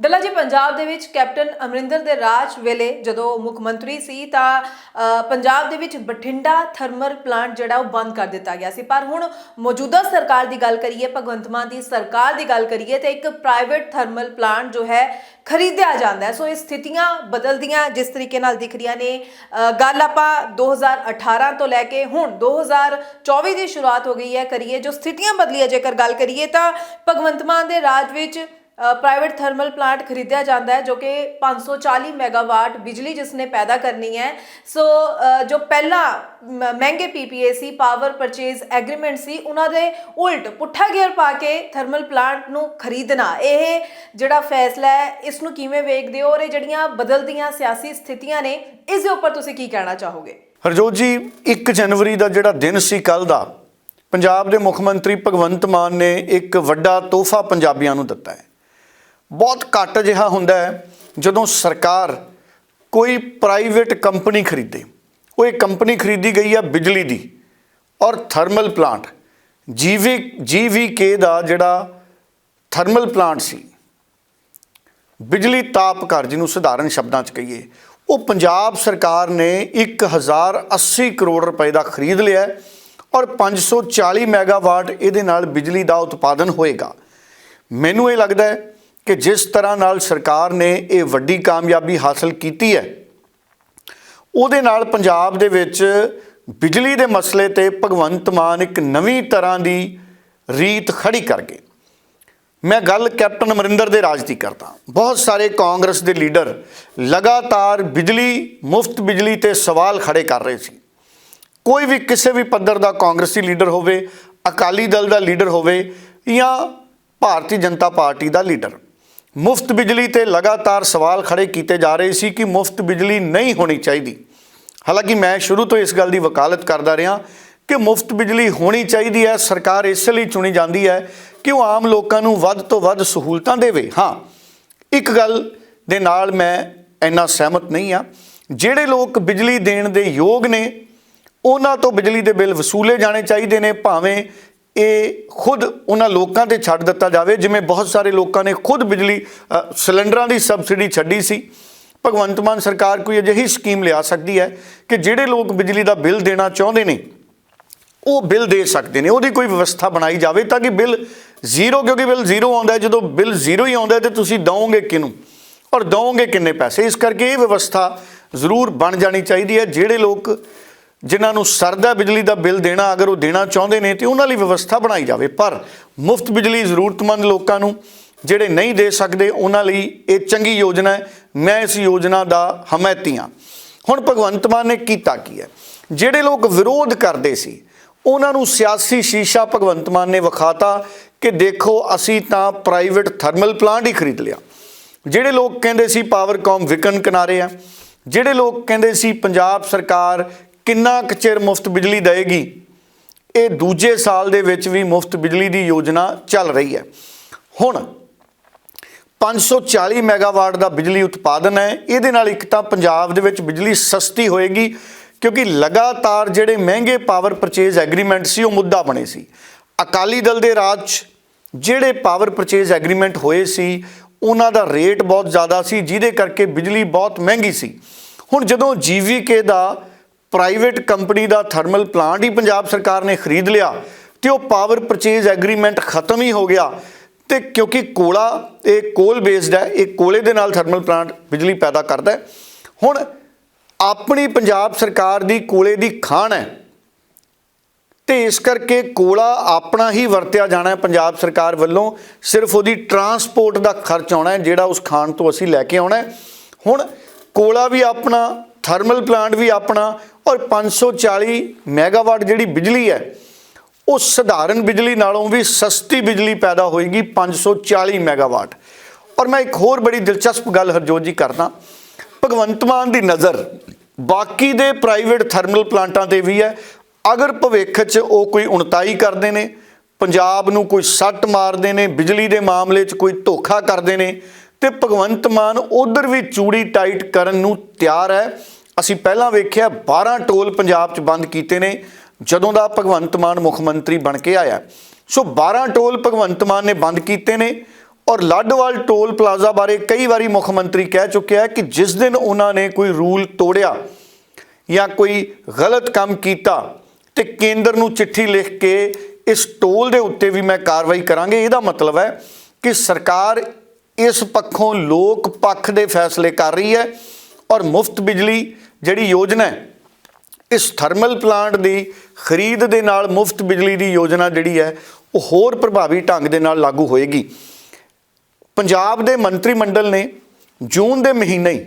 ਡੱਲਾ ਜੀ, ਪੰਜਾਬ ਦੇ ਵਿੱਚ ਕੈਪਟਨ ਅਮਰਿੰਦਰ ਦੇ ਰਾਜ ਵੇਲੇ ਜਦੋਂ ਮੁੱਖ ਮੰਤਰੀ ਸੀ ਤਾਂ ਪੰਜਾਬ ਦੇ ਵਿੱਚ ਬਠਿੰਡਾ ਥਰਮਲ ਪਲਾਂਟ ਜਿਹੜਾ ਉਹ ਬੰਦ ਕਰ ਦਿੱਤਾ ਗਿਆ ਸੀ। ਪਰ ਹੁਣ ਮੌਜੂਦਾ ਸਰਕਾਰ ਦੀ ਗੱਲ ਕਰੀਏ, ਭਗਵੰਤ ਮਾਨ ਦੀ ਸਰਕਾਰ ਦੀ ਗੱਲ ਕਰੀਏ ਤਾਂ ਇੱਕ ਪ੍ਰਾਈਵੇਟ ਥਰਮਲ ਪਲਾਂਟ ਜੋ ਹੈ ਖਰੀਦਿਆ ਜਾਂਦਾ ਹੈ। ਸੋ ਇਹ ਸਥਿਤੀਆਂ ਬਦਲਦੀਆਂ ਜਿਸ ਤਰੀਕੇ ਨਾਲ ਦਿਖ ਰਹੀਆਂ ਨੇ ਗੱਲ ਆਪਾਂ 2018 ਤੋਂ ਲੈ ਕੇ ਹੁਣ 2024 ਦੀ ਸ਼ੁਰੂਆਤ ਹੋ ਗਈ ਹੈ। ਕਰੀਏ ਜੋ ਸਥਿਤੀਆਂ ਬਦਲੀਆਂ, ਜੇਕਰ ਗੱਲ ਕਰੀਏ ਤਾਂ ਭਗਵੰਤ ਮਾਨ ਦੇ ਰਾਜ ਵਿੱਚ ਪ੍ਰਾਈਵੇਟ ਥਰਮਲ ਪਲਾਂਟ ਖਰੀਦਿਆ ਜਾਂਦਾ ਹੈ, ਜੋ ਕਿ 540 ਮੈਗਾਵਾਟ ਬਿਜਲੀ ਜਿਸ ਨੇ ਪੈਦਾ ਕਰਨੀ ਹੈ। ਸੋ ਜੋ ਪਹਿਲਾ ਮ- ਮਹਿੰਗੇ ਪੀਪੀਏ ਸੀ ਪਾਵਰ ਪਰਚੇਜ਼ ਐਗਰੀਮੈਂਟ ਸੀ, ਉਹਨਾਂ ਦੇ ਉਲਟ ਪੁੱਠਾ ਗੇਅਰ ਪਾ ਕੇ ਥਰਮਲ ਪਲਾਂਟ ਨੂੰ ਖਰੀਦਣਾ। ਇਹ ਜਿਹੜਾ ਫੈਸਲਾ ਹੈ ਇਸ ਨੂੰ ਕਿਵੇਂ ਵੇਖਦੇ ਹੋ? ਔਰ ਇਹ ਜਿਹੜੀਆਂ ਬਦਲਦੀਆਂ ਸਿਆਸੀ ਸਥਿਤੀਆਂ ਨੇ, ਇਸ ਦੇ ਉੱਪਰ ਤੁਸੀਂ ਕੀ ਕਹਿਣਾ ਚਾਹੋਗੇ? ਹਰਜੋਤ ਜੀ 1 ਜਨਵਰੀ ਦਾ ਜਿਹੜਾ ਦਿਨ ਸੀ ਕੱਲ ਦਾ, ਪੰਜਾਬ ਦੇ ਮੁੱਖ ਮੰਤਰੀ ਭਗਵੰਤ ਮਾਨ ਨੇ ਇੱਕ ਵੱਡਾ ਤੋਹਫਾ ਪੰਜਾਬੀਆਂ ਨੂੰ ਦਿੱਤਾ ਹੈ। ਬਹੁਤ ਘੱਟ ਜਿਹਾ ਹੁੰਦਾ ਹੈ ਜਦੋਂ ਸਰਕਾਰ ਕੋਈ ਪ੍ਰਾਈਵੇਟ ਕੰਪਨੀ ਖਰੀਦੇ। ਉਹ ਇਹ ਕੰਪਨੀ ਖਰੀਦੀ ਗਈ ਆ ਬਿਜਲੀ ਦੀ ਔਰ ਥਰਮਲ ਪਲਾਂਟ। ਜੀਵੀ ਜੀਵੀਕੇ ਦਾ ਜਿਹੜਾ ਥਰਮਲ ਪਲਾਂਟ ਸੀ, ਬਿਜਲੀ ਤਾਪ ਘਰ ਜਿਹਨੂੰ ਸਧਾਰਨ ਸ਼ਬਦਾਂ 'ਚ ਕਹੀਏ, ਉਹ ਪੰਜਾਬ ਸਰਕਾਰ ਨੇ 1080 ਕਰੋੜ ਰੁਪਏ ਦਾ ਖਰੀਦ ਲਿਆ ਹੈ ਔਰ 540 ਮੈਗਾਵਾਟ ਇਹਦੇ ਨਾਲ ਬਿਜਲੀ ਦਾ ਉਤਪਾਦਨ ਹੋਏਗਾ। ਮੈਨੂੰ ਇਹ ਲੱਗਦਾ ਹੈ ਕਿ ਜਿਸ ਤਰ੍ਹਾਂ ਨਾਲ ਸਰਕਾਰ ਨੇ ਇਹ ਵੱਡੀ ਕਾਮਯਾਬੀ ਹਾਸਲ ਕੀਤੀ ਹੈ, ਉਹਦੇ ਨਾਲ ਪੰਜਾਬ ਦੇ ਵਿੱਚ ਬਿਜਲੀ ਦੇ ਮਸਲੇ ਤੇ ਭਗਵੰਤ ਮਾਨ ਇੱਕ ਨਵੀਂ ਤਰ੍ਹਾਂ ਦੀ ਰੀਤ ਖੜੀ ਕਰ ਗਏ। ਮੈਂ ਗੱਲ ਕੈਪਟਨ ਅਮਰਿੰਦਰ ਦੇ ਰਾਜ ਦੀ ਕਰਦਾ ਬਹੁਤ ਸਾਰੇ ਕਾਂਗਰਸ ਦੇ ਲੀਡਰ ਲਗਾਤਾਰ ਬਿਜਲੀ, ਮੁਫਤ ਬਿਜਲੀ ਤੇ ਸਵਾਲ ਖੜੇ ਕਰ ਰਹੇ ਸੀ। ਕੋਈ ਵੀ ਕਿਸੇ ਵੀ ਪੱਧਰ ਦਾ ਕਾਂਗਰਸੀ ਲੀਡਰ ਹੋਵੇ, ਅਕਾਲੀ ਦਲ ਦਾ ਲੀਡਰ ਹੋਵੇ ਜਾਂ ਭਾਰਤੀ ਜਨਤਾ ਪਾਰਟੀ ਦਾ ਲੀਡਰ ਮੁਫਤ ਬਿਜਲੀ ਤੇ ਲਗਾਤਾਰ ਸਵਾਲ ਖੜੇ ਕੀਤੇ ਜਾ ਰਹੇ ਸੀ ਕਿ ਮੁਫਤ ਬਿਜਲੀ ਨਹੀਂ ਹੋਣੀ ਚਾਹੀਦੀ। ਹਾਲਾਂਕਿ ਮੈਂ ਸ਼ੁਰੂ ਤੋਂ ਇਸ ਗੱਲ ਦੀ ਵਕਾਲਤ ਕਰਦਾ ਰਿਹਾ ਕਿ ਮੁਫਤ ਬਿਜਲੀ ਹੋਣੀ ਚਾਹੀਦੀ ਹੈ, ਸਰਕਾਰ ਇਸ ਲਈ ਚੁਣੀ ਜਾਂਦੀ ਹੈ ਕਿ ਉਹ ਆਮ ਲੋਕਾਂ ਨੂੰ ਵੱਧ ਤੋਂ ਵੱਧ ਸਹੂਲਤਾਂ ਦੇਵੇ। ਹਾਂ, ਇੱਕ ਗੱਲ ਦੇ ਨਾਲ ਮੈਂ ਇੰਨਾ ਸਹਿਮਤ ਨਹੀਂ ਆ ਜਿਹੜੇ ਲੋਕ ਬਿਜਲੀ ਦੇਣ ਦੇ ਯੋਗ ਨੇ, ਉਹਨਾਂ ਤੋਂ ਬਿਜਲੀ ਦੇ ਬਿੱਲ ਵਸੂਲੇ ਜਾਣੇ ਚਾਹੀਦੇ ਨੇ, ਭਾਵੇਂ ਇਹ ਖੁਦ ਉਹਨਾਂ ਲੋਕਾਂ ਤੇ ਛੱਡ ਦਿੱਤਾ ਜਾਵੇ, ਜਿਵੇਂ ਬਹੁਤ ਸਾਰੇ ਲੋਕਾਂ ਨੇ ਖੁਦ ਬਿਜਲੀ ਸਿਲੰਡਰਾਂ ਦੀ ਸਬਸਿਡੀ ਛੱਡੀ ਸੀ। ਭਗਵੰਤ ਮਾਨ ਸਰਕਾਰ ਕੋਈ ਅਜਿਹੀ ਸਕੀਮ ਲਿਆ ਸਕਦੀ ਹੈ ਕਿ ਜਿਹੜੇ ਲੋਕ ਬਿਜਲੀ ਦਾ ਬਿੱਲ ਦੇਣਾ ਚਾਹੁੰਦੇ ਨੇ, ਉਹ ਬਿੱਲ ਦੇ ਸਕਦੇ ਨੇ, ਉਹਦੀ ਕੋਈ ਵਿਵਸਥਾ ਬਣਾਈ ਜਾਵੇ ਤਾਂ ਕਿ ਬਿੱਲ ਜ਼ੀਰੋ, ਕਿਉਂਕਿ ਬਿੱਲ ਜ਼ੀਰੋ ਆਉਂਦਾ ਹੈ, ਜਦੋਂ ਬਿੱਲ ਜ਼ੀਰੋ ਹੀ ਆਉਂਦਾ ਹੈ ਤੇ ਤੁਸੀਂ ਦਵੋਗੇ ਕਿਹਨੂੰ? ਔਰ ਦਵੋਗੇ ਕਿੰਨੇ ਪੈਸੇ? ਇਸ ਕਰਕੇ ਇਹ ਵਿਵਸਥਾ ਜ਼ਰੂਰ ਬਣ ਜਾਣੀ ਚਾਹੀਦੀ ਹੈ। ਜਿਹੜੇ ਲੋਕ ਜਿਨ੍ਹਾਂ ਨੂੰ ਸਰਦਾ ਬਿਜਲੀ ਦਾ ਬਿੱਲ ਦੇਣਾ ਅਗਰ ਉਹ ਦੇਣਾ ਚਾਹੁੰਦੇ ਨੇ ਤੇ ਉਹਨਾਂ ਲਈ ਵਿਵਸਥਾ ਬਣਾਈ ਜਾਵੇ। ਪਰ ਮੁਫਤ ਬਿਜਲੀ ਜ਼ਰੂਰਤਮੰਦ ਲੋਕਾਂ ਨੂੰ ਜਿਹੜੇ ਨਹੀਂ ਦੇ ਸਕਦੇ, ਉਹਨਾਂ ਲਈ ਇਹ ਚੰਗੀ ਯੋਜਨਾ ਹੈ। ਮੈਂ ਇਸ ਯੋਜਨਾ ਦਾ ਹਮਾਇਤੀ ਹਾਂ। ਹੁਣ ਭਗਵੰਤ ਮਾਨ ਨੇ ਕੀਤਾ ਕੀ ਹੈ? ਜਿਹੜੇ ਲੋਕ ਵਿਰੋਧ ਕਰਦੇ ਸੀ, ਉਹਨਾਂ ਨੂੰ ਸਿਆਸੀ ਸ਼ੀਸ਼ਾ ਭਗਵੰਤ ਮਾਨ ਨੇ ਵਿਖਾਤਾ ਕਿ ਦੇਖੋ, ਅਸੀਂ ਤਾਂ ਪ੍ਰਾਈਵੇਟ ਥਰਮਲ ਪਲਾਂਟ ਹੀ ਖਰੀਦ ਲਿਆ। ਜਿਹੜੇ ਲੋਕ ਕਹਿੰਦੇ ਸੀ ਪਾਵਰਕਾਮ ਵਿਕਨ ਕਿਨਾਰੇ ਆ, ਜਿਹੜੇ ਲੋਕ ਕਹਿੰਦੇ ਸੀ ਪੰਜਾਬ ਸਰਕਾਰ ਕਿੰਨਾ ਕੁ ਚਿਰ ਮੁਫਤ ਬਿਜਲੀ ਦੇਵੇਗੀ? ਇਹ ਦੂਜੇ ਸਾਲ ਦੇ ਵਿੱਚ ਵੀ ਮੁਫਤ ਬਿਜਲੀ ਦੀ ਯੋਜਨਾ ਚੱਲ ਰਹੀ ਹੈ। ਹੁਣ 540 ਮੈਗਾਵਾਟ ਦਾ ਬਿਜਲੀ ਉਤਪਾਦਨ ਹੈ। ਇਹਦੇ ਨਾਲ ਇੱਕ ਤਾਂ ਪੰਜਾਬ ਦੇ ਵਿੱਚ ਬਿਜਲੀ ਸਸਤੀ ਹੋਏਗੀ, ਕਿਉਂਕਿ ਲਗਾਤਾਰ ਜਿਹੜੇ ਮਹਿੰਗੇ ਪਾਵਰ ਪਰਚੇਜ਼ ਐਗਰੀਮੈਂਟ ਸੀ, ਉਹ ਮੁੱਦਾ ਬਣੇ ਸੀ। ਅਕਾਲੀ ਦਲ ਦੇ ਰਾਜ 'ਚ ਜਿਹੜੇ ਪਾਵਰ ਪਰਚੇਜ਼ ਐਗਰੀਮੈਂਟ ਹੋਏ ਸੀ, ਉਹਨਾਂ ਦਾ ਰੇਟ ਬਹੁਤ ਜ਼ਿਆਦਾ ਸੀ, ਜਿਹਦੇ ਕਰਕੇ ਬਿਜਲੀ ਬਹੁਤ ਮਹਿੰਗੀ ਸੀ। ਹੁਣ ਜਦੋਂ ਜੀਵੀਕੇ ਦਾ ਪ੍ਰਾਈਵੇਟ ਕੰਪਨੀ ਦਾ ਥਰਮਲ ਪਲਾਂਟ ਹੀ ਪੰਜਾਬ ਸਰਕਾਰ ਨੇ ਖਰੀਦ ਲਿਆ ਤੇ ਉਹ ਪਾਵਰ ਪਰਚੇਜ਼ ਐਗਰੀਮੈਂਟ ਖਤਮ ਹੀ ਹੋ ਗਿਆ। ਤੇ ਕਿਉਂਕਿ ਕੋਲਾ, ਇਹ ਕੋਲ ਬੇਸਡ ਹੈ, ਇਹ ਕੋਲੇ ਦੇ ਨਾਲ ਥਰਮਲ ਪਲਾਂਟ ਬਿਜਲੀ ਪੈਦਾ ਕਰਦਾ ਹੈ। ਹੁਣ ਆਪਣੀ ਪੰਜਾਬ ਸਰਕਾਰ ਦੀ ਕੋਲੇ ਦੀ ਖਾਣ ਹੈ ਤੇ ਇਸ ਕਰਕੇ ਕੋਲਾ ਆਪਣਾ ਹੀ ਵਰਤਿਆ ਜਾਣਾ ਹੈ ਪੰਜਾਬ ਸਰਕਾਰ ਵੱਲੋਂ। ਸਿਰਫ ਉਹਦੀ ਟਰਾਂਸਪੋਰਟ ਦਾ ਖਰਚ ਆਉਣਾ ਹੈ, ਜਿਹੜਾ ਉਸ ਖਾਣ ਤੋਂ ਅਸੀਂ ਲੈ ਕੇ ਆਉਣਾ ਹੈ। ਹੁਣ ਕੋਲਾ ਵੀ ਆਪਣਾ, ਥਰਮਲ ਪਲਾਂਟ ਵੀ ਆਪਣਾ ਔਰ 540 ਮੈਗਾਵਾਟ ਜਿਹੜੀ ਬਿਜਲੀ ਹੈ, ਉਹ ਸਧਾਰਨ ਬਿਜਲੀ ਨਾਲੋਂ ਵੀ ਸਸਤੀ ਬਿਜਲੀ ਪੈਦਾ ਹੋਏਗੀ 540 ਮੈਗਾਵਾਟ। ਔਰ ਮੈਂ ਇੱਕ ਹੋਰ ਬੜੀ ਦਿਲਚਸਪ ਗੱਲ ਹਰਜੋਤ ਜੀ ਕਰਦਾ। ਭਗਵੰਤ ਮਾਨ ਦੀ ਨਜ਼ਰ ਬਾਕੀ ਦੇ ਪ੍ਰਾਈਵੇਟ ਥਰਮਲ ਪਲਾਂਟਾਂ ਤੇ ਵੀ ਹੈ। ਅਗਰ ਭਵਿੱਖ 'ਚ ਉਹ ਕੋਈ ਉਣਤਾਈ ਕਰਦੇ ਨੇ, ਪੰਜਾਬ ਨੂੰ ਕੋਈ ਸੱਟ ਮਾਰਦੇ ਨੇ, ਬਿਜਲੀ ਦੇ ਮਾਮਲੇ 'ਚ ਕੋਈ ਧੋਖਾ ਕਰਦੇ ਨੇ, ਤੇ ਭਗਵੰਤ ਮਾਨ ਉਧਰ ਵੀ ਚੂੜੀ ਟਾਈਟ ਕਰਨ ਨੂੰ ਤਿਆਰ ਹੈ। ਅਸੀਂ ਪਹਿਲਾਂ ਵੇਖਿਆ 12 ਟੋਲ ਪੰਜਾਬ 'ਚ ਬੰਦ ਕੀਤੇ ਨੇ, ਜਦੋਂ ਦਾ ਭਗਵੰਤ ਮਾਨ ਮੁੱਖ ਮੰਤਰੀ ਬਣ ਕੇ ਆਇਆ। ਸੋ 12 ਟੋਲ ਭਗਵੰਤ ਮਾਨ ਨੇ ਬੰਦ ਕੀਤੇ ਨੇ ਔਰ ਲਾਡੋਵਾਲ ਟੋਲ ਪਲਾਜ਼ਾ ਬਾਰੇ ਕਈ ਵਾਰੀ ਮੁੱਖ ਮੰਤਰੀ ਕਹਿ ਚੁੱਕਿਆ ਹੈ ਕਿ ਜਿਸ ਦਿਨ ਉਹਨਾਂ ਨੇ ਕੋਈ ਰੂਲ ਤੋੜਿਆ ਜਾਂ ਕੋਈ ਗਲਤ ਕੰਮ ਕੀਤਾ ਤੇ ਕੇਂਦਰ ਨੂੰ ਚਿੱਠੀ ਲਿਖ ਕੇ ਇਸ ਟੋਲ ਦੇ ਉੱਤੇ ਵੀ ਮੈਂ ਕਾਰਵਾਈ ਕਰਾਂਗੇ, ਇਹਦਾ ਮਤਲਬ ਹੈ ਕਿ ਸਰਕਾਰ ਇਸ ਪੱਖੋਂ ਲੋਕ ਪੱਖ ਦੇ ਫੈਸਲੇ ਕਰ ਰਹੀ ਹੈ ਔਰ ਮੁਫਤ ਬਿਜਲੀ ਜਿਹੜੀ ਯੋਜਨਾ ਹੈ, ਇਸ ਥਰਮਲ ਪਲਾਂਟ ਦੀ ਖਰੀਦ ਦੇ ਨਾਲ ਮੁਫਤ ਬਿਜਲੀ ਦੀ ਯੋਜਨਾ ਜਿਹੜੀ ਹੈ, ਉਹ ਹੋਰ ਪ੍ਰਭਾਵੀ ਢੰਗ ਦੇ ਨਾਲ ਲਾਗੂ ਹੋਏਗੀ। ਪੰਜਾਬ ਦੇ ਮੰਤਰੀ ਮੰਡਲ ਨੇ ਜੂਨ ਦੇ ਮਹੀਨੇ ਹੀ,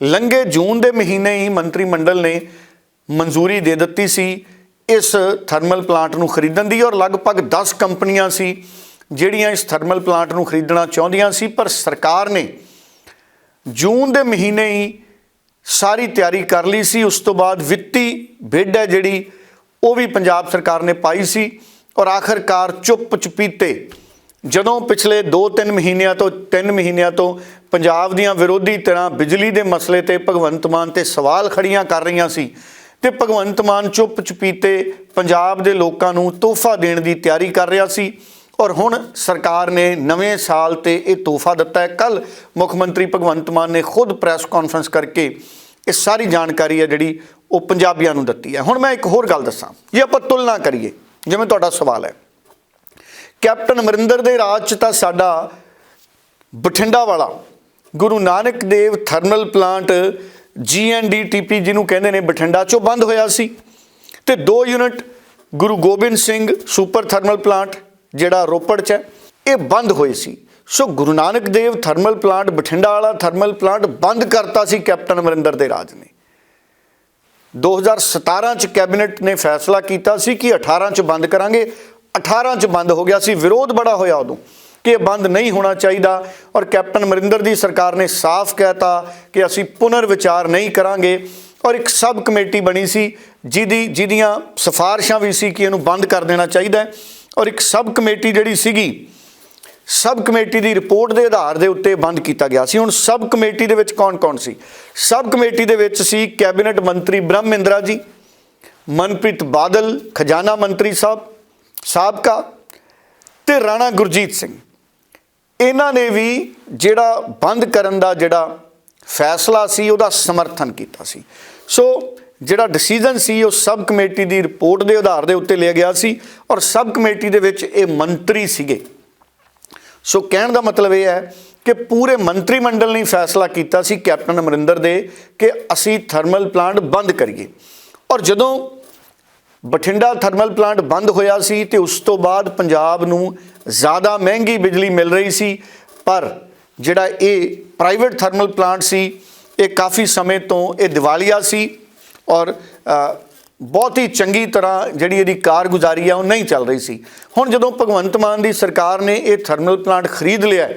ਲੰਘੇ ਜੂਨ ਦੇ ਮਹੀਨੇ ਹੀ ਮੰਤਰੀ ਮੰਡਲ ਨੇ ਮਨਜ਼ੂਰੀ ਦੇ ਦਿੱਤੀ ਸੀ ਇਸ ਥਰਮਲ ਪਲਾਂਟ ਨੂੰ ਖਰੀਦਣ ਦੀ ਔਰ ਲਗਭਗ 10 ਕੰਪਨੀਆਂ ਸੀ ਜਿਹੜੀਆਂ ਇਸ ਥਰਮਲ ਪਲਾਂਟ ਨੂੰ ਖਰੀਦਣਾ ਚਾਹੁੰਦੀਆਂ ਸੀ, ਪਰ ਸਰਕਾਰ ਨੇ ਜੂਨ ਦੇ ਮਹੀਨੇ ਹੀ ਸਾਰੀ ਤਿਆਰੀ ਕਰ ਲਈ ਸੀ। ਉਸ ਤੋਂ ਬਾਅਦ ਵਿੱਤੀ ਬਿੱਡ ਹੈ ਜਿਹੜੀ, ਉਹ ਵੀ ਪੰਜਾਬ ਸਰਕਾਰ ਨੇ ਪਾਈ ਸੀ ਔਰ ਆਖਰਕਾਰ ਚੁੱਪ ਚੁਪੀਤੇ ਜਦੋਂ ਪਿਛਲੇ 2-3 ਮਹੀਨਿਆਂ ਤੋਂ 3 ਮਹੀਨਿਆਂ ਤੋਂ ਪੰਜਾਬ ਦੀਆਂ ਵਿਰੋਧੀ ਤਰ੍ਹਾਂ ਬਿਜਲੀ ਦੇ ਮਸਲੇ ਤੇ ਭਗਵੰਤ ਮਾਨ ਤੇ ਸਵਾਲ ਖੜੀਆਂ ਕਰ ਰਹੀਆਂ ਸੀ ਤੇ ਭਗਵੰਤ ਮਾਨ ਚੁੱਪ ਚੁਪੀਤੇ ਪੰਜਾਬ ਦੇ ਲੋਕਾਂ ਨੂੰ ਤੋਹਫਾ ਦੇਣ ਦੀ ਤਿਆਰੀ ਕਰ ਰਿਹਾ ਸੀ। ਔਰ ਹੁਣ ਸਰਕਾਰ ਨੇ ਨਵੇਂ ਸਾਲ ਤੇ ਇਹ ਤੋਹਫਾ ਦਿੱਤਾ ਹੈ। ਕੱਲ ਮੁੱਖ ਮੰਤਰੀ ਭਗਵੰਤ ਮਾਨ ਨੇ ਖੁਦ ਪ੍ਰੈਸ ਕਾਨਫਰੰਸ ਕਰਕੇ ਇਹ ਸਾਰੀ ਜਾਣਕਾਰੀ ਹੈ ਜਿਹੜੀ ਉਹ ਪੰਜਾਬੀਆਂ ਨੂੰ ਦਿੱਤੀ ਹੈ। ਹੁਣ ਮੈਂ ਇੱਕ ਹੋਰ ਗੱਲ ਦੱਸਾਂ। ਜੇ ਆਪਾਂ ਤੁਲਨਾ ਕਰੀਏ, ਜਿਵੇਂ ਤੁਹਾਡਾ ਸਵਾਲ ਹੈ, ਕੈਪਟਨ ਅਮਰਿੰਦਰ ਦੇ ਰਾਜ 'ਚ ਤਾਂ ਸਾਡਾ ਬਠਿੰਡਾ ਵਾਲਾ Guru Nanak Dev thermal plant GNDTP ਜਿਹਨੂੰ ਕਹਿੰਦੇ ਨੇ, ਬਠਿੰਡਾ 'ਚੋਂ ਬੰਦ ਹੋਇਆ ਸੀ। ਤੇ ਦੋ unit Guru Gobind Singh super thermal plant ਜਿਹੜਾ ਰੋਪੜ 'ਚ ਹੈ, ਇਹ ਬੰਦ ਹੋਏ ਸੀ। So Guru Nanak Dev thermal plant Bathinda ਵਾਲਾ ਥਰਮਲ ਪਲਾਂਟ ਬੰਦ ਕਰਤਾ ਸੀ ਕੈਪਟਨ ਅਮਰਿੰਦਰ ਦੇ ਰਾਜ ਨੇ। 2017 ਚ ਕੈਬਨਿਟ ਨੇ ਫੈਸਲਾ ਕੀਤਾ ਸੀ ਕਿ 18 ਚ ਬੰਦ ਕਰਾਂਗੇ। 18 ਚ ਬੰਦ ਹੋ ਗਿਆ ਸੀ। ਵਿਰੋਧ ਬੜਾ ਹੋਇਆ ਉਦੋਂ ਕਿ ਇਹ ਬੰਦ ਨਹੀਂ ਹੋਣਾ ਚਾਹੀਦਾ ਔਰ ਕੈਪਟਨ ਅਮਰਿੰਦਰ ਦੀ ਸਰਕਾਰ ਨੇ ਸਾਫ਼ ਕਹਿਤਾ ਕਿ ਅਸੀਂ ਪੁਨਰ ਵਿਚਾਰ ਨਹੀਂ ਕਰਾਂਗੇ ਔਰ ਇੱਕ ਸਬ ਕਮੇਟੀ ਬਣੀ ਸੀ ਜਿਹਦੀ ਜਿਹਦੀਆਂ ਸਿਫਾਰਿਸ਼ਾਂ ਵੀ ਸੀ ਕਿ ਇਹਨੂੰ ਬੰਦ ਕਰ ਦੇਣਾ ਚਾਹੀਦਾ ਹੈ। ਔਰ ਇੱਕ ਸਬ ਕਮੇਟੀ ਜਿਹੜੀ ਸੀਗੀ, ਸਬ ਕਮੇਟੀ ਦੀ ਰਿਪੋਰਟ ਦੇ ਆਧਾਰ ਦੇ ਉੱਤੇ ਬੰਦ ਕੀਤਾ ਗਿਆ ਸੀ। ਹੁਣ ਸਬ ਕਮੇਟੀ ਦੇ ਵਿੱਚ ਕੌਣ-ਕੌਣ ਸੀ? ਸਬ ਕਮੇਟੀ ਦੇ ਵਿੱਚ ਸੀ ਕੈਬਨਿਟ ਮੰਤਰੀ ਬ੍ਰਹਮਿੰਦਰਾ ਜੀ, ਮਨਪ੍ਰੀਤ ਬਾਦਲ, ਖਜ਼ਾਨਾ ਮੰਤਰੀ ਸਾਹਿਬ, ਸਾਬਕਾ ਤੇ ਰਾਣਾ ਗੁਰਜੀਤ ਸਿੰਘ। ਇਹਨਾਂ ਨੇ ਵੀ ਜਿਹੜਾ ਬੰਦ ਕਰਨ ਦਾ ਜਿਹੜਾ ਫੈਸਲਾ ਸੀ, ਉਹਦਾ ਸਮਰਥਨ ਕੀਤਾ ਸੀ। ਸੋ ਜਿਹੜਾ ਡਿਸੀਜਨ ਸੀ, ਉਹ ਸਬ ਕਮੇਟੀ ਦੀ ਰਿਪੋਰਟ ਦੇ ਆਧਾਰ ਦੇ ਉੱਤੇ ਲਿਆ ਗਿਆ ਸੀ ਔਰ ਸਬ ਕਮੇਟੀ ਦੇ ਵਿੱਚ ਇਹ ਮੰਤਰੀ ਸੀਗੇ। ਸੋ ਕਹਿਣ ਦਾ ਮਤਲਬ ਇਹ ਹੈ ਕਿ ਪੂਰੇ ਮੰਤਰੀ ਮੰਡਲ ਨੇ ਫੈਸਲਾ ਕੀਤਾ ਸੀ ਕੈਪਟਨ ਅਮਰਿੰਦਰ ਦੇ ਕਿ ਅਸੀਂ ਥਰਮਲ ਪਲਾਂਟ ਬੰਦ ਕਰੀਏ। ਔਰ ਜਦੋਂ ਬਠਿੰਡਾ ਥਰਮਲ ਪਲਾਂਟ ਬੰਦ ਹੋਇਆ ਸੀ ਤੇ ਉਸ ਤੋਂ ਬਾਅਦ ਪੰਜਾਬ ਨੂੰ ਜ਼ਿਆਦਾ ਮਹਿੰਗੀ ਬਿਜਲੀ ਮਿਲ ਰਹੀ ਸੀ, ਪਰ ਜਿਹੜਾ ਇਹ ਪ੍ਰਾਈਵੇਟ ਥਰਮਲ ਪਲਾਂਟ ਸੀ, ਇਹ ਕਾਫੀ ਸਮੇਂ ਤੋਂ ਇਹ ਦਿਵਾਲੀਆ ਸੀ ਔਰ ਬਹੁਤ ਹੀ ਚੰਗੀ ਤਰ੍ਹਾਂ ਜਿਹੜੀ ਇਹਦੀ ਕਾਰਗੁਜ਼ਾਰੀ ਆ, ਉਹ ਨਹੀਂ ਚੱਲ ਰਹੀ ਸੀ। ਹੁਣ ਜਦੋਂ ਭਗਵੰਤ ਮਾਨ ਦੀ ਸਰਕਾਰ ਨੇ ਇਹ ਥਰਮਲ ਪਲਾਂਟ ਖਰੀਦ ਲਿਆ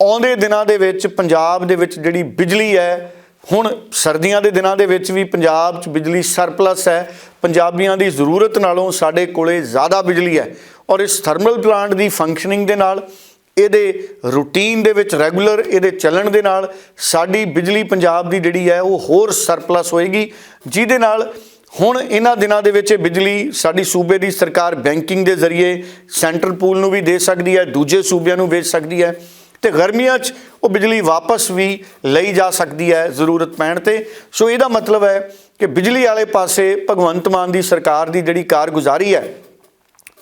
ਆਉਂਦੇ ਦਿਨਾਂ ਦੇ ਵਿੱਚ ਪੰਜਾਬ ਦੇ ਵਿੱਚ ਜਿਹੜੀ ਬਿਜਲੀ ਹੈ, ਹੁਣ ਸਰਦੀਆਂ ਦੇ ਦਿਨਾਂ ਦੇ ਵਿੱਚ ਵੀ ਪੰਜਾਬ 'ਚ ਬਿਜਲੀ ਸਰਪਲਸ ਹੈ। ਪੰਜਾਬੀਆਂ ਦੀ ਜ਼ਰੂਰਤ ਨਾਲੋਂ ਸਾਡੇ ਕੋਲੇ ਜ਼ਿਆਦਾ ਬਿਜਲੀ ਹੈ। ਔਰ ਇਸ ਥਰਮਲ ਪਲਾਂਟ ਦੀ ਫੰਕਸ਼ਨਿੰਗ ਦੇ ਨਾਲ ਇਹਦੇ ਰੂਟੀਨ ਦੇ ਵਿੱਚ ਰੈਗੂਲਰ ਇਹਦੇ ਚੱਲਣ ਦੇ ਨਾਲ ਸਾਡੀ ਬਿਜਲੀ ਪੰਜਾਬ ਦੀ ਜਿਹੜੀ ਹੈ ਉਹ ਹੋਰ ਸਰਪਲਸ ਹੋਏਗੀ, ਜਿਹਦੇ ਨਾਲ ਹੁਣ ਇਹਨਾਂ ਦਿਨਾਂ ਦੇ ਵਿੱਚ ਇਹ ਬਿਜਲੀ ਸਾਡੀ ਸੂਬੇ ਦੀ ਸਰਕਾਰ ਬੈਂਕਿੰਗ ਦੇ ਜ਼ਰੀਏ ਸੈਂਟਰ ਪੂਲ ਨੂੰ ਵੀ ਦੇ ਸਕਦੀ ਹੈ, ਦੂਜੇ ਸੂਬਿਆਂ ਨੂੰ ਵੇਚ ਸਕਦੀ ਹੈ ਤੇ ਗਰਮੀਆਂ 'ਚ ਉਹ ਬਿਜਲੀ ਵਾਪਸ ਵੀ ਲਈ ਜਾ ਸਕਦੀ ਹੈ ਜ਼ਰੂਰਤ ਪੈਣ ਤੇ। ਸੋ ਇਹਦਾ ਮਤਲਬ ਹੈ ਕਿ ਬਿਜਲੀ ਵਾਲੇ ਪਾਸੇ ਭਗਵੰਤ ਮਾਨ ਦੀ ਸਰਕਾਰ ਦੀ ਜਿਹੜੀ ਕਾਰਗੁਜ਼ਾਰੀ ਹੈ,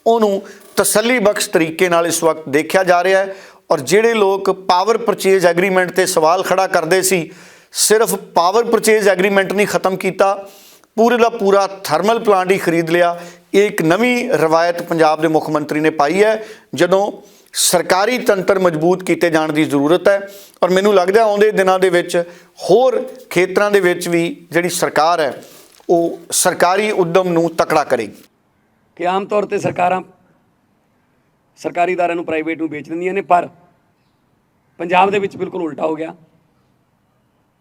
ਉਹਨੂੰ ਤਸੱਲੀ ਬਖਸ਼ ਤਰੀਕੇ ਨਾਲ ਇਸ ਵਕਤ ਦੇਖਿਆ ਜਾ ਰਿਹਾ ਹੈ ਔਰ ਜਿਹੜੇ ਲੋਕ ਪਾਵਰ ਪਰਚੇਜ਼ ਐਗਰੀਮੈਂਟ ਤੇ ਸਵਾਲ ਖੜਾ ਕਰਦੇ ਸੀ, ਸਿਰਫ ਪਾਵਰ ਪਰਚੇਜ਼ ਐਗਰੀਮੈਂਟ ਨਹੀਂ ਖਤਮ ਕੀਤਾ, ਪੂਰੇ ਦਾ ਪੂਰਾ ਥਰਮਲ ਪਲਾਂਟ ਹੀ ਖਰੀਦ ਲਿਆ। ਇਹ ਇੱਕ ਨਵੀਂ ਰਵਾਇਤ ਪੰਜਾਬ ਦੇ ਮੁੱਖ ਮੰਤਰੀ ਨੇ ਪਾਈ ਹੈ, ਜਦੋਂ ਸਰਕਾਰੀ ਤੰਤਰ ਮਜ਼ਬੂਤ ਕੀਤੇ ਜਾਣ ਦੀ ਜ਼ਰੂਰਤ ਹੈ ਔਰ ਮੈਨੂੰ ਲੱਗਦਾ ਆਉਂਦੇ ਦਿਨਾਂ ਦੇ ਵਿੱਚ ਹੋਰ ਖੇਤਰਾਂ ਦੇ ਵਿੱਚ ਵੀ ਜਿਹੜੀ ਸਰਕਾਰ ਹੈ, ਉਹ ਸਰਕਾਰੀ ਉਦਮ ਨੂੰ ਤਕੜਾ ਕਰੇਗੀ। ਕਿ ਆਮ ਤੌਰ ਤੇ ਸਰਕਾਰਾਂ ਸਰਕਾਰੀ ਇਦਾਰਿਆਂ ਨੂੰ ਪ੍ਰਾਈਵੇਟ ਨੂੰ ਵੇਚ ਦਿੰਦੀਆਂ ਨੇ, ਪਰ ਪੰਜਾਬ ਦੇ ਵਿੱਚ ਬਿਲਕੁਲ ਉਲਟਾ ਹੋ ਗਿਆ।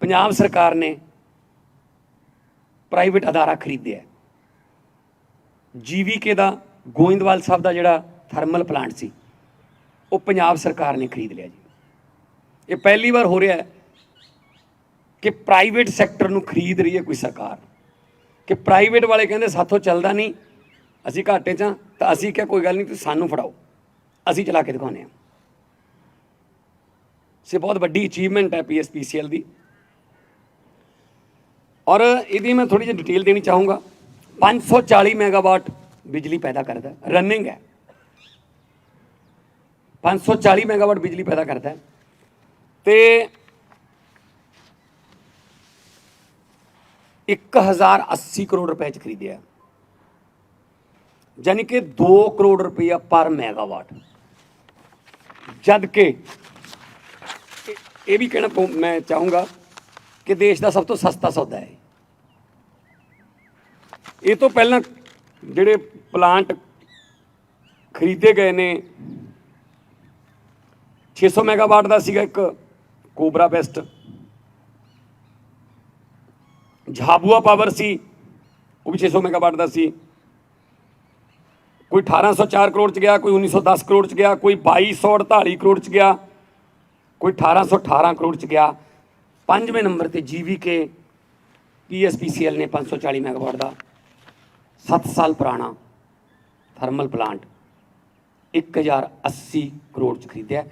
ਪੰਜਾਬ ਸਰਕਾਰ ਨੇ ਪ੍ਰਾਈਵੇਟ ਅਦਾਰਾ ਖਰੀਦਿਆ ਜੀਵੀਕੇ ਦਾ ਗੋਇੰਦਵਾਲ ਸਾਹਿਬ ਦਾ ਜਿਹੜਾ ਥਰਮਲ ਪਲਾਂਟ ਸੀ, ਉਹ ਪੰਜਾਬ ਸਰਕਾਰ ਨੇ ਖਰੀਦ ਲਿਆ ਜੀ। ਇਹ ਪਹਿਲੀ ਵਾਰ ਹੋ ਰਿਹਾ ਹੈ ਕਿ ਪ੍ਰਾਈਵੇਟ ਸੈਕਟਰ ਨੂੰ ਖਰੀਦ ਰਹੀ ਹੈ ਕੋਈ ਸਰਕਾਰ। ਕਿ ਪ੍ਰਾਈਵੇਟ ਵਾਲੇ ਕਹਿੰਦੇ ਸਾਥੋਂ ਚੱਲਦਾ ਨਹੀਂ, ਅਸੀਂ ਘਾਟੇ 'ਚ ਤਾਂ ਅਸੀਂ ਕਿਹਾ ਕੋਈ ਗੱਲ ਨਹੀਂ, ਤੁਸੀਂ ਸਾਨੂੰ ਫੜਾਓ। ਅਸੀਂ ਚਲਾ ਕੇ ਦਿਖਾਉਂਦੇ ਹਾਂ। ਸੇ ਬਹੁਤ ਵੱਡੀ ਅਚੀਵਮੈਂਟ ਹੈ ਪੀਐਸਪੀਸੀਐਲ ਦੀ। ਔਰ ਇਹਦੀ ਮੈਂ ਥੋੜੀ ਜਿਹੀ ਡਿਟੇਲ ਦੇਣੀ ਚਾਹੂੰਗਾ। 540 ਮੈਗਾਵਾਟ ਬਿਜਲੀ ਪੈਦਾ ਕਰਦਾ ਰਨਿੰਗ ਹੈ। 540 ਮੈਗਾਵਾਟ ਬਿਜਲੀ ਪੈਦਾ ਕਰਦਾ ਹੈ। ਤੇ 1080 ਕਰੋੜ ਰੁਪਏ ਚ ਖਰੀਦਿਆ ਹੈ। ਯਾਨੀ ਕਿ 2 ਕਰੋੜ ਰੁਪਇਆ ਪਰ ਮੈਗਾਵਾਟ ਜਦ ਕਿ ਇਹ- ਵੀ ਕਹਿਣਾ ਪਊ- ਮੈਂ ਚਾਹੂੰਗਾ ਕਿ ਦੇਸ਼ ਦਾ ਸਭ ਤੋਂ ਸਸਤਾ ਸੌਦਾ ਹੈ। ਇਹ ਤੋਂ ਪਹਿਲਾਂ ਜਿਹੜੇ ਪਲਾਂਟ ਖਰੀਦੇ ਗਏ ਨੇ 600 ਮੈਗਾਵਾਟ ਦਾ ਸੀਗਾ ਇੱਕ ਕੋਬਰਾ ਬੈਸਟ। ਝਾਬੂਆ ਪਾਵਰ ਸੀ, ਉਹ ਵੀ 600 ਮੈਗਾਵਾਟ ਦਾ ਸੀ। ਕੋਈ 1804 ਕਰੋੜ ਚ ਗਿਆ, ਕੋਈ 1910 ਕਰੋੜ ਚ ਗਿਆ, ਕੋਈ 2248 ਕਰੋੜ ਚ ਗਿਆ, ਕੋਈ 1818 ਕਰੋੜ ਚ ਗਿਆ। ਪੰਜਵੇਂ ਨੰਬਰ ਤੇ ਜੀਵੀਕੇ ਪੀਐਸਪੀਸੀਐਲ ਨੇ 540 ਮੈਗਾਵਾਟ ਦਾ। 7 ਸਾਲ ਪੁਰਾਣਾ ਥਰਮਲ ਪਲਾਂਟ 1080 ਕਰੋੜ ਚ ਖਰੀਦਿਆ।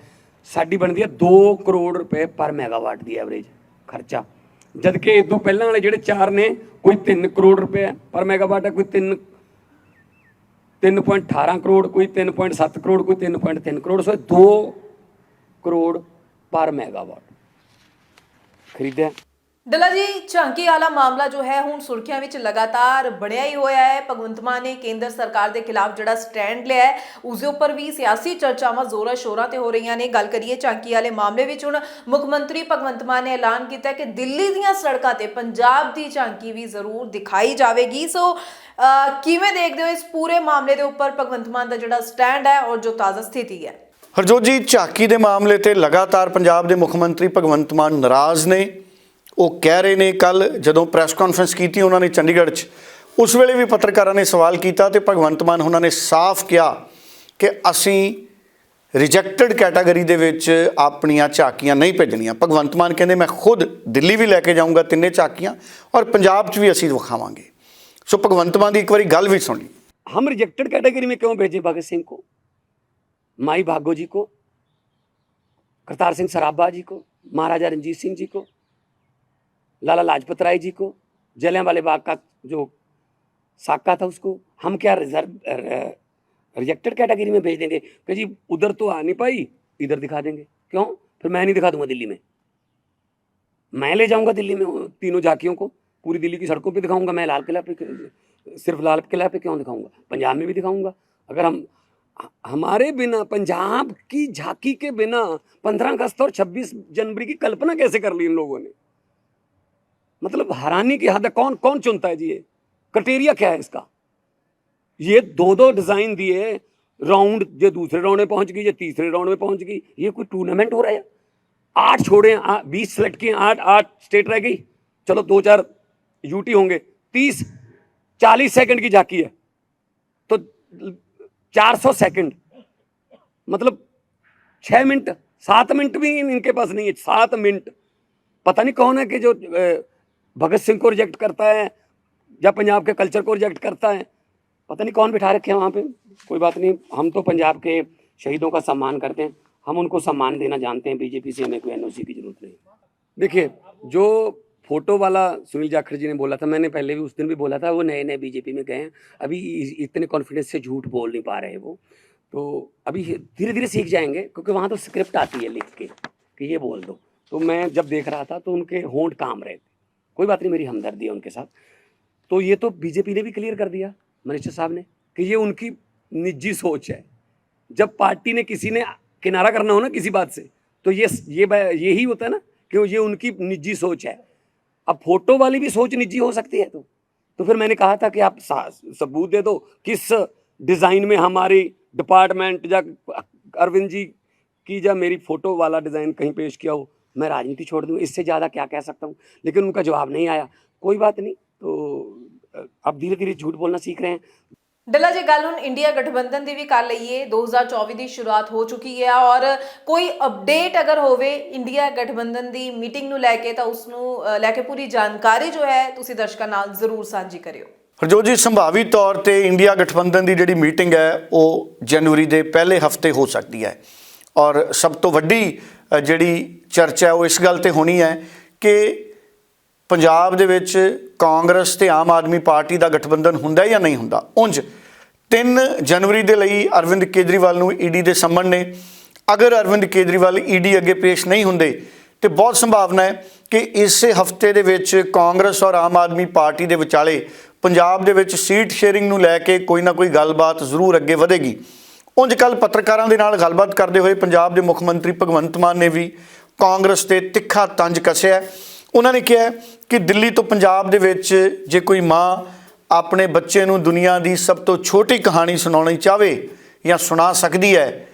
ਸਾਡੀ ਬਣਦੀ ਹੈ 2 ਕਰੋੜ ਰੁਪਏ ਪਰ ਮੈਗਾਵਾਟ ਦੀ ਐਵਰੇਜ ਖਰਚਾ। ਜਦਕਿ ਕਿ ਤੋਂ ਪਹਿਲਾਂ ਵਾਲੇ ਜਿਹੜੇ ਚਾਰ ਨੇ, ਕੋਈ 3 ਕਰੋੜ ਰੁਪਏ ਪਰ ਮੈਗਾਵਾਟ ਹੈ, ਕੋਈ 3 3.18 ਕਰੋੜ ਕੋਈ 3.7 ਕਰੋੜ ਕੋਈ 3.3 ਕਰੋੜ ਸੋ 2 ਕਰੋੜ ਪਰ ਮੈਗਾਵਾਟ ਖਰੀਦਿਆ। ਡੱਲਾ ਜੀ, ਝਾਂਕੀ ਵਾਲਾ ਮਾਮਲਾ ਜੋ ਹੈ ਹੁਣ ਸੁਰਖੀਆਂ ਵਿੱਚ ਲਗਾਤਾਰ ਬਣਿਆ ਹੀ ਹੋਇਆ ਹੈ। ਭਗਵੰਤ ਮਾਨ ਨੇ ਕੇਂਦਰ ਸਰਕਾਰ ਦੇ ਖਿਲਾਫ ਜਿਹੜਾ ਸਟੈਂਡ ਲਿਆ ਹੈ, ਉਸ ਦੇ ਉੱਪਰ ਵੀ ਸਿਆਸੀ ਚਰਚਾਵਾਂ ਜ਼ੋਰਾਂ ਸ਼ੋਰਾਂ ਤੇ ਹੋ ਰਹੀਆਂ ਨੇ। ਗੱਲ ਕਰੀਏ ਝਾਂਕੀ ਵਾਲੇ ਮਾਮਲੇ ਵਿੱਚ ਹੁਣ ਮੁੱਖ ਮੰਤਰੀ ਭਗਵੰਤ ਮਾਨ ਨੇ ਐਲਾਨ ਕੀਤਾ ਕਿ ਦਿੱਲੀ ਦੀਆਂ ਸੜਕਾਂ ਤੇ ਪੰਜਾਬ ਦੀ ਝਾਂਕੀ ਵੀ ਜ਼ਰੂਰ ਦਿਖਾਈ ਜਾਵੇਗੀ। ਸੋ ਕਿਵੇਂ ਦੇਖਦੇ ਹੋ ਇਸ ਪੂਰੇ ਮਾਮਲੇ ਦੇ ਉੱਪਰ ਭਗਵੰਤ ਮਾਨ ਦਾ ਜਿਹੜਾ ਸਟੈਂਡ ਹੈ ਔਰ ਜੋ ਤਾਜ਼ਾ ਸਥਿਤੀ ਹੈ? ਹਰਜੋਤ ਜੀ, ਝਾਂਕੀ ਦੇ ਮਾਮਲੇ ਤੇ ਲਗਾਤਾਰ ਪੰਜਾਬ ਦੇ ਮੁੱਖ ਮੰਤਰੀ ਭਗਵੰਤ ਮਾਨ ਨਾਰਾਜ਼ ਨੇ। ਉਹ ਕਹਿ ਰਹੇ ਨੇ ਕੱਲ ਜਦੋਂ ਪ੍ਰੈਸ ਕਾਨਫਰੰਸ ਕੀਤੀ ਉਹਨਾਂ ਨੇ ਚੰਡੀਗੜ੍ਹ 'ਚ ਉਸ ਵੇਲੇ ਵੀ ਪੱਤਰਕਾਰਾਂ ਨੇ ਸਵਾਲ ਕੀਤਾ ਤੇ ਭਗਵੰਤ ਮਾਨ ਉਹਨਾਂ ਨੇ ਸਾਫ਼ ਕਿਹਾ ਕਿ ਅਸੀਂ ਰਿਜੈਕਟਡ ਕੈਟਾਗਰੀ ਦੇ ਵਿੱਚ ਆਪਣੀਆਂ ਝਾਕੀਆਂ ਨਹੀਂ ਭੇਜਣੀਆਂ ਭਗਵੰਤ ਮਾਨ ਕਹਿੰਦੇ ਮੈਂ ਖੁਦ ਦਿੱਲੀ ਵੀ ਲੈ ਕੇ ਜਾਊਂਗਾ ਤਿੰਨੇ ਝਾਕੀਆਂ ਔਰ ਪੰਜਾਬ 'ਚ ਵੀ ਅਸੀਂ ਵਿਖਾਵਾਂਗੇ ਸੋ ਭਗਵੰਤ ਮਾਨ ਦੀ ਇੱਕ ਵਾਰੀ ਗੱਲ ਵੀ ਸੁਣ ਲਈ हम रिजेक्टेड कैटेगरी में क्यों भेजे भगत सिंह को माई भागो जी को करतार सिंह सराबा जी को महाराजा रंजीत सिंह जी को लाला लाजपत राय जी को जलियाँ वाले बाग का जो साका था उसको, हम क्या रिज़र्व रिजेक्टेड कैटेगरी में भेज देंगे? कि जी, उधर तो आ नहीं पाई, इधर दिखा देंगे। क्यों? फिर मैं नहीं दिखा दूँगा दिल्ली में। मैं ले जाऊँगा दिल्ली में तीनों झाकियों को, पूरी दिल्ली की सड़कों पे दिखाऊँगा, मैं लाल किला पे सिर्फ़ लाल किला पे क्यों दिखाऊँगा? पंजाब में भी दिखाऊँगा। अगर हम, हमारे बिना, पंजाब की झांकी के बिना पंद्रह अगस्त और छब्बीस जनवरी की कल्पना कैसे कर ली इन लोगों ने? मतलब हैरानी की हद है। कौन कौन चुनता है जी ये? क्राइटेरिया क्या है इसका? ये दो दो डिज़ाइन दिए राउंड ये दूसरे राउंड में पहुँच गई ये तीसरे राउंड में पहुँच गई ये कोई टूर्नामेंट हो रहा है? आठ छोड़े बीस सेलेक्ट किए आठ आठ स्टेट रह गई। चलो दो चार यूटी होंगे। तीस चालीस सेकंड की झांकी है। तो चार सौ सेकंड मतलब छह मिनट सात मिनट भी इनके पास नहीं है सात मिनट। पता नहीं कौन है कि जो अ, भगत सिंह को रिजेक्ट करता है, या पंजाब के कल्चर को रिजेक्ट करता है। पता नहीं कौन बिठा रखे हैं वहाँ पे। कोई बात नहीं, हम तो पंजाब के शहीदों का सम्मान करते हैं। हम उनको सम्मान देना जानते हैं बीजेपी से हमें कोई एनओसी की ज़रूरत नहीं। देखिए, जो फ़ोटो वाला सुनील जाखड़ जी ने बोला था, मैंने पहले भी उस दिन भी बोला था, वो नए नए बीजेपी में गए हैं। अभी इतने कॉन्फिडेंस से झूठ बोल नहीं पा रहे वो। तो अभी धीरे धीरे सीख जाएँगे, क्योंकि वहाँ तो स्क्रिप्ट आती है लिख के, कि ये बोल दो। तो मैं जब देख रहा था तो उनके होंठ काम रहे कोई बात नहीं, मेरी हमदर्दी है उनके साथ। तो ये तो बीजेपी ने भी क्लियर कर दिया मिनिस्टर साहब ने, कि ये उनकी निजी सोच है। जब पार्टी ने किसी ने किनारा करना हो ना किसी बात से तो ये ये ब- यही होता है ना, कि ये उनकी निजी सोच है। अब फ़ोटो वाली भी सोच निजी हो सकती है तो। तो फिर मैंने कहा था कि आप सबूत दे दो, किस डिज़ाइन में हमारी डिपार्टमेंट, या अरविंद जी की, या मेरी फ़ोटो वाला डिज़ाइन कहीं पेश किया हो मैं राजनीति छोड़ दूँ इससे ज़्यादा क्या कह सकता हूँ लेकिन उनका जवाब नहीं आया कोई बात नहीं तो अ, अब धीरे धीरे झूठ बोलना सीख रहे हैं ਡੱਲਾ ਜੀ ਗੱਲ ਹੁਣ ਇੰਡੀਆ ਗਠਬੰਧਨ ਦੀ ਵੀ ਕਰ ਲਈਏ 2024 ਦੀ ਸ਼ੁਰੂਆਤ ਹੋ ਚੁੱਕੀ ਹੈ ਔਰ ਕੋਈ ਅਪਡੇਟ ਅਗਰ ਹੋਵੇ ਇੰਡੀਆ ਗਠਬੰਧਨ ਦੀ ਮੀਟਿੰਗ ਨੂੰ ਲੈ ਕੇ ਤਾਂ ਉਸ ਨੂੰ ਅ, ਲੈ ਕੇ ਪੂਰੀ ਜਾਣਕਾਰੀ ਜੋ ਹੈ ਤੁਸੀਂ ਦਰਸ਼ਕਾਂ ਨਾਲ ਜ਼ਰੂਰ ਸਾਂਝੀ ਕਰਿਓ ਹਰਜੋਤ ਜੀ ਸੰਭਾਵੀ ਤੌਰ ਤੇ ਇੰਡੀਆ ਗਠਬੰਧਨ ਦੀ ਜਿਹੜੀ ਮੀਟਿੰਗ ਹੈ ਉਹ ਜਨਵਰੀ ਦੇ ਪਹਿਲੇ ਹਫਤੇ ਹੋ ਸਕਦੀ ਹੈ ਔਰ ਸਭ ਤੋਂ ਵੱਡੀ ਅ, ਜਿਹੜੀ ਚਰਚਾ ਉਹ ਇਸ ਗੱਲ ਤੇ ਹੋਣੀ ਹੈ ਕਿ ਪੰਜਾਬ ਦੇ ਵਿੱਚ ਕਾਂਗਰਸ ਤੇ ਆਮ ਆਦਮੀ ਪਾਰਟੀ ਦਾ ਗਠਬੰਧਨ ਹੁੰਦਾ ਜਾਂ ਨਹੀਂ ਹੁੰਦਾ? ਉਂਝ 3 ਜਨਵਰੀ ਦੇ ਲਈ ਅਰਵਿੰਦ ਕੇਜਰੀਵਾਲ ਨੂੰ ਈਡੀ ਦੇ ਸੰਮਨ ਨੇ। ਅਗਰ ਅਰਵਿੰਦ ਕੇਜਰੀਵਾਲ ਈਡੀ ਅੱਗੇ ਪੇਸ਼ ਨਹੀਂ ਹੁੰਦੇ, ਤੇ ਬਹੁਤ ਸੰਭਾਵਨਾ ਹੈ ਕਿ ਇਸੇ ਹਫ਼ਤੇ ਦੇ ਵਿੱਚ ਕਾਂਗਰਸ ਔਰ ਆਮ ਆਦਮੀ ਪਾਰਟੀ ਦੇ ਵਿਚਾਲੇ ਪੰਜਾਬ ਦੇ ਵਿੱਚ ਸੀਟ ਸ਼ੇਅਰਿੰਗ ਨੂੰ ਲੈ ਕੇ ਕੋਈ ਨਾ ਕੋਈ ਗੱਲਬਾਤ ਜ਼ਰੂਰ ਅੱਗੇ ਵਧੇਗੀ। ਉਂਝ ਕੱਲ ਪੱਤਰਕਾਰਾਂ ਦੇ ਨਾਲ ਗੱਲਬਾਤ ਕਰਦੇ ਹੋਏ ਪੰਜਾਬ ਦੇ ਮੁੱਖ ਮੰਤਰੀ ਭਗਵੰਤ ਮਾਨ ਨੇ ਵੀ ਕਾਂਗਰਸ ਤੇ ਤਿੱਖਾ ਤੰਜ ਕੱਸਿਆ ਉਹਨਾਂ ਨੇ ਕਿਹਾ ਕਿ ਦਿੱਲੀ ਤੋਂ ਪੰਜਾਬ ਦੇ ਵਿੱਚ ਜੇ ਕੋਈ ਮਾਂ ਆਪਣੇ ਬੱਚੇ ਨੂੰ ਦੁਨੀਆ ਦੀ ਸਭ ਤੋਂ ਛੋਟੀ ਕਹਾਣੀ ਸੁਣਾਉਣੀ ਚਾਹਵੇ ਜਾਂ ਸੁਣਾ ਸਕਦੀ ਹੈ,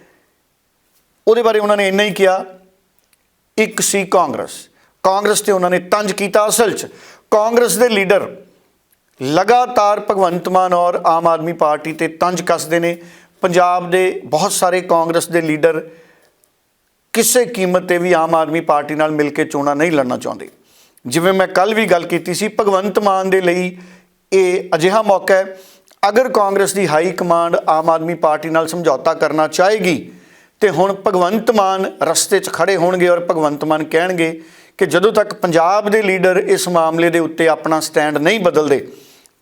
ਉਹਦੇ ਬਾਰੇ ਉਹਨਾਂ ਨੇ ਇੰਨਾ ਹੀ ਕਿਹਾ, ਇੱਕ ਸੀ ਕਾਂਗਰਸ। ਕਾਂਗਰਸ ਤੇ ਉਹਨਾਂ ਨੇ ਤੰਜ ਕੀਤਾ ਅਸਲ 'ਚ। ਕਾਂਗਰਸ ਦੇ ਲੀਡਰ ਲਗਾਤਾਰ ਭਗਵੰਤ ਮਾਨ ਔਰ ਆਮ ਆਦਮੀ ਪਾਰਟੀ ਤੇ ਤੰਜ ਕੱਸਦੇ ਨੇ। ਪੰਜਾਬ ਦੇ ਬਹੁਤ ਸਾਰੇ ਕਾਂਗਰਸ ਦੇ ਲੀਡਰ ਕਿਸੇ ਕੀਮਤ ਤੇ ਵੀ ਆਮ ਆਦਮੀ ਪਾਰਟੀ ਨਾਲ ਮਿਲ ਕੇ ਚੋਣਾਂ ਨਹੀਂ ਲੜਨਾ ਚਾਹੁੰਦੇ। ਜਿਵੇਂ ਮੈਂ ਕੱਲ ਵੀ ਗੱਲ ਕੀਤੀ ਸੀ, ਭਗਵੰਤ ਮਾਨ ਦੇ ਲਈ ਇਹ ਅਜਿਹਾ ਮੌਕਾ ਹੈ। ਅਗਰ ਕਾਂਗਰਸ ਦੀ high command Aam Aadmi party ਨਾਲ ਸਮਝੌਤਾ ਕਰਨਾ ਚਾਹੇਗੀ, ਤੇ ਹੁਣ ਭਗਵੰਤ ਮਾਨ ਰਸਤੇ 'ਚ ਖੜੇ ਹੋਣਗੇ ਔਰ ਭਗਵੰਤ ਮਾਨ ਕਹਿਣਗੇ ਕਿ ਜਦੋਂ ਤੱਕ ਪੰਜਾਬ ਦੇ ਲੀਡਰ ਇਸ ਮਾਮਲੇ ਦੇ ਉੱਤੇ ਆਪਣਾ ਸਟੈਂਡ ਨਹੀਂ ਬਦਲਦੇ,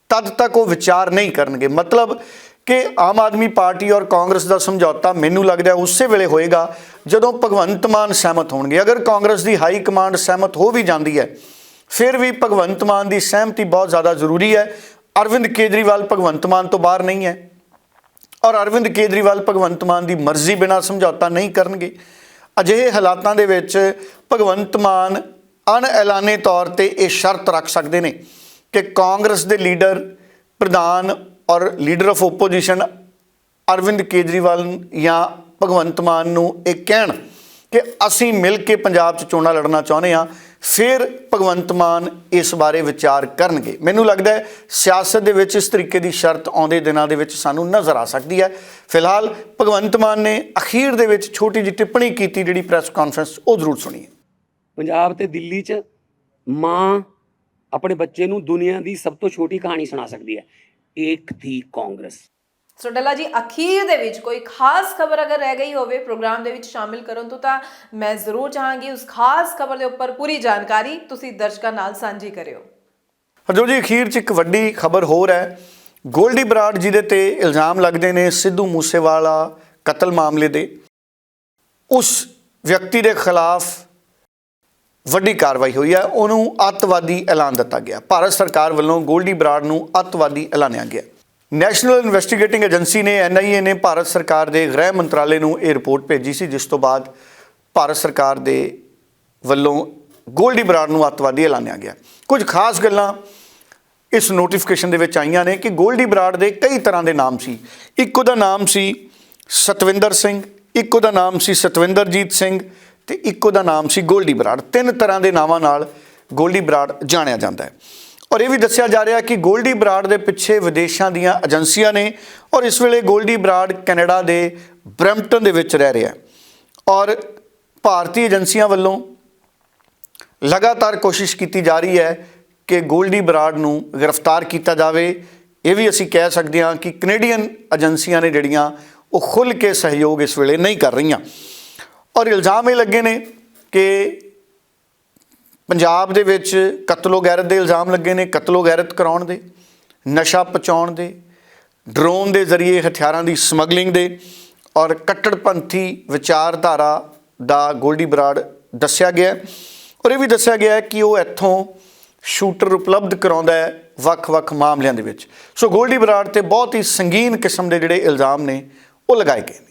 ਤਦ ਤੱਕ ਉਹ ਵਿਚਾਰ ਨਹੀਂ ਕਰਨਗੇ। ਮਤਲਬ ਕਿ ਆਮ ਆਦਮੀ ਪਾਰਟੀ ਔਰ ਕਾਂਗਰਸ ਦਾ ਸਮਝੌਤਾ ਮੈਨੂੰ ਲੱਗਦਾ ਉਸੇ ਵੇਲੇ ਹੋਏਗਾ ਜਦੋਂ ਭਗਵੰਤ ਮਾਨ ਸਹਿਮਤ ਹੋਣਗੇ। ਅਗਰ ਕਾਂਗਰਸ ਦੀ ਹਾਈ ਕਮਾਂਡ ਸਹਿਮਤ ਹੋ ਵੀ ਜਾਂਦੀ ਹੈ, ਫਿਰ ਵੀ ਭਗਵੰਤ ਮਾਨ ਦੀ ਸਹਿਮਤੀ ਬਹੁਤ ਜ਼ਿਆਦਾ ਜ਼ਰੂਰੀ ਹੈ। ਅਰਵਿੰਦ ਕੇਜਰੀਵਾਲ ਭਗਵੰਤ ਮਾਨ ਤੋਂ ਬਾਹਰ ਨਹੀਂ ਹੈ ਔਰ ਅਰਵਿੰਦ ਕੇਜਰੀਵਾਲ ਭਗਵੰਤ ਮਾਨ ਦੀ ਮਰਜ਼ੀ ਬਿਨਾਂ ਸਮਝੌਤਾ ਨਹੀਂ ਕਰਨਗੇ। ਅਜਿਹੇ ਹਾਲਾਤਾਂ ਦੇ ਵਿੱਚ ਭਗਵੰਤ ਮਾਨ ਅਣਐਲਾਨੇ ਤੌਰ ਤੇ ਇਹ ਸ਼ਰਤ ਰੱਖ ਸਕਦੇ ਨੇ ਕਿ ਕਾਂਗਰਸ ਦੇ ਲੀਡਰ ਪ੍ਰਧਾਨ ਔਰ leader of opposition Arvind Kejriwal ਜਾਂ ਭਗਵੰਤ ਮਾਨ ਨੂੰ ਇਹ ਕਹਿਣ ਕਿ ਅਸੀਂ ਮਿਲ ਕੇ ਪੰਜਾਬ 'ਚ ਚੋਣਾਂ ਲੜਨਾ ਚਾਹੁੰਦੇ ਹਾਂ, ਫਿਰ ਭਗਵੰਤ ਮਾਨ ਇਸ ਬਾਰੇ ਵਿਚਾਰ ਕਰਨਗੇ। ਮੈਨੂੰ ਲੱਗਦਾ ਹੈ ਸਿਆਸਤ ਦੇ ਵਿੱਚ ਇਸ ਤਰੀਕੇ ਦੀ ਸ਼ਰਤ ਆਉਂਦੇ ਦਿਨਾਂ ਦੇ ਵਿੱਚ ਸਾਨੂੰ ਨਜ਼ਰ ਆ ਸਕਦੀ ਹੈ। ਫਿਲਹਾਲ ਭਗਵੰਤ ਮਾਨ ਨੇ ਅਖੀਰ ਦੇ ਵਿੱਚ ਛੋਟੀ ਜਿਹੀ ਟਿੱਪਣੀ ਕੀਤੀ, ਜਿਹੜੀ ਪ੍ਰੈਸ ਕਾਨਫਰੰਸ ਉਹ ਜ਼ਰੂਰ ਸੁਣੀਏ ਪੰਜਾਬ ਤੇ ਦਿੱਲੀ 'ਚ ਮਾਂ ਆਪਣੇ ਬੱਚੇ ਨੂੰ ਦੁਨੀਆ ਦੀ ਸਭ ਤੋਂ ਛੋਟੀ ਕਹਾਣੀ ਸੁਣਾ ਸਕਦੀ ਹੈ। ਇੱਕ ਥੀ ਕਾਂਗਰਸ। ਸੋ ਡੱਲਾ ਜੀ ਅਖੀਰ ਦੇ ਵਿੱਚ ਕੋਈ ਖਾਸ ਖਬਰ ਅਗਰ ਰਹਿ ਗਈ ਹੋਵੇ ਪ੍ਰੋਗਰਾਮ ਦੇ ਵਿੱਚ ਸ਼ਾਮਿਲ ਕਰਨ ਤੋਂ ਤਾਂ ਮੈਂ ਜ਼ਰੂਰ ਚਾਹਾਂਗੀ ਉਸ ਖਾਸ ਖਬਰ ਦੇ ਉੱਪਰ ਪੂਰੀ ਜਾਣਕਾਰੀ ਤੁਸੀਂ ਦਰਸ਼ਕਾਂ ਨਾਲ ਸਾਂਝੀ ਕਰਿਓ। ਹਰਜੋਤ ਜੀ ਅਖੀਰ 'ਚ ਇੱਕ ਵੱਡੀ ਖਬਰ ਹੋਰ ਹੈ। ਗੋਲਡੀ ਬਰਾੜ ਜਿਹਦੇ ਤੇ ਇਲਜ਼ਾਮ ਲੱਗਦੇ ਨੇ ਸਿੱਧੂ ਮੂਸੇਵਾਲਾ ਕਤਲ ਮਾਮਲੇ ਦੇ। ਉਸ ਵਿਅਕਤੀ ਦੇ ਖਿਲਾਫ ਵੱਡੀ ਕਾਰਵਾਈ ਹੋਈ ਹੈ। ਉਹਨੂੰ ਅੱਤਵਾਦੀ ਐਲਾਨ ਦਿੱਤਾ ਗਿਆ। ਭਾਰਤ ਸਰਕਾਰ ਵੱਲੋਂ ਗੋਲਡੀ ਬਰਾੜ ਨੂੰ ਅੱਤਵਾਦੀ ਐਲਾਨਿਆ ਗਿਆ। ਨੈਸ਼ਨਲ ਇਨਵੈਸਟੀਗੇਟਿੰਗ ਏਜੰਸੀ ਨੇ ਐਨਆਈਏ ਨੇ ਭਾਰਤ ਸਰਕਾਰ ਦੇ ਗ੍ਰਹਿ ਮੰਤਰਾਲੇ ਨੂੰ ਇਹ ਰਿਪੋਰਟ ਭੇਜੀ ਸੀ, ਜਿਸ ਤੋਂ ਬਾਅਦ ਭਾਰਤ ਸਰਕਾਰ ਦੇ ਵੱਲੋਂ ਗੋਲਡੀ ਬਰਾੜ ਨੂੰ ਅੱਤਵਾਦੀ ਐਲਾਨਿਆ ਗਿਆ। ਕੁਝ ਖਾਸ ਗੱਲਾਂ ਇਸ ਨੋਟੀਫਿਕੇਸ਼ਨ ਦੇ ਵਿੱਚ ਆਈਆਂ ਨੇ ਕਿ ਗੋਲਡੀ ਬਰਾੜ ਦੇ ਕਈ ਤਰ੍ਹਾਂ ਦੇ ਨਾਮ ਸੀ। ਇੱਕ ਉਹਦਾ ਨਾਮ ਸੀ ਸਤਵਿੰਦਰ ਸਿੰਘ, ਇੱਕ ਉਹਦਾ ਨਾਮ ਸੀ ਸਤਵਿੰਦਰਜੀਤ ਸਿੰਘ ਤੇ ਇੱਕ ਉਹਦਾ ਨਾਮ ਸੀ ਗੋਲਡੀ ਬਰਾੜ। ਤਿੰਨ ਤਰ੍ਹਾਂ ਦੇ ਨਾਵਾਂ ਨਾਲ ਗੋਲਡੀ ਬਰਾੜ ਜਾਣਿਆ ਜਾਂਦਾ ਹੈ। ਔਰ ਇਹ ਵੀ ਦੱਸਿਆ ਜਾ ਰਿਹਾ ਕਿ ਗੋਲਡੀ ਬਰਾੜ ਦੇ ਪਿੱਛੇ ਵਿਦੇਸ਼ਾਂ ਦੀਆਂ ਏਜੰਸੀਆਂ ਨੇ ਔਰ ਇਸ ਵੇਲੇ ਗੋਲਡੀ ਬਰਾੜ ਕੈਨੇਡਾ ਦੇ ਬਰੈਂਪਟਨ ਦੇ ਵਿੱਚ ਰਹਿ ਰਿਹਾ ਔਰ ਭਾਰਤੀ ਏਜੰਸੀਆਂ ਵੱਲੋਂ ਲਗਾਤਾਰ ਕੋਸ਼ਿਸ਼ ਕੀਤੀ ਜਾ ਰਹੀ ਹੈ ਕਿ ਗੋਲਡੀ ਬਰਾੜ ਨੂੰ ਗ੍ਰਿਫਤਾਰ ਕੀਤਾ ਜਾਵੇ। ਇਹ ਵੀ ਅਸੀਂ ਕਹਿ ਸਕਦੇ ਹਾਂ ਕਿ ਕੈਨੇਡੀਅਨ ਏਜੰਸੀਆਂ ਨੇ ਜਿਹੜੀਆਂ ਉਹ ਖੁੱਲ੍ਹ ਕੇ ਸਹਿਯੋਗ ਇਸ ਵੇਲੇ ਨਹੀਂ ਕਰ ਰਹੀਆਂ। ਔਰ ਇਲਜ਼ਾਮ ਇਹ ਲੱਗੇ ਨੇ ਕਿ ਪੰਜਾਬ ਦੇ ਵਿੱਚ ਕਤਲੋ ਗੈਰਤ ਦੇ ਇਲਜ਼ਾਮ ਲੱਗੇ ਨੇ, ਕਤਲੋ ਗੈਰਤ ਕਰਾਉਣ ਦੇ, ਨਸ਼ਾ ਪਹੁੰਚਾਉਣ ਦੇ, ਡਰੋਨ ਦੇ ਜ਼ਰੀਏ ਹਥਿਆਰਾਂ ਦੀ ਸਮਗਲਿੰਗ ਦੇ ਔਰ ਕੱਟੜਪੰਥੀ ਵਿਚਾਰਧਾਰਾ ਦਾ ਗੋਲਡੀ ਬਰਾੜ ਦੱਸਿਆ ਗਿਆ ਔਰ ਇਹ ਵੀ ਦੱਸਿਆ ਗਿਆ ਕਿ ਉਹ ਇੱਥੋਂ ਸ਼ੂਟਰ ਉਪਲਬਧ ਕਰਾਉਂਦਾ ਹੈ ਵੱਖ-ਵੱਖ ਮਾਮਲਿਆਂ ਦੇ ਵਿੱਚ। ਸੋ ਗੋਲਡੀ ਬਰਾੜ ਤੇ ਬਹੁਤ ਹੀ ਸੰਗੀਨ ਕਿਸਮ ਦੇ ਜਿਹੜੇ ਇਲਜ਼ਾਮ ਨੇ, ਉਹ ਲਗਾਏ ਗਏ ਨੇ।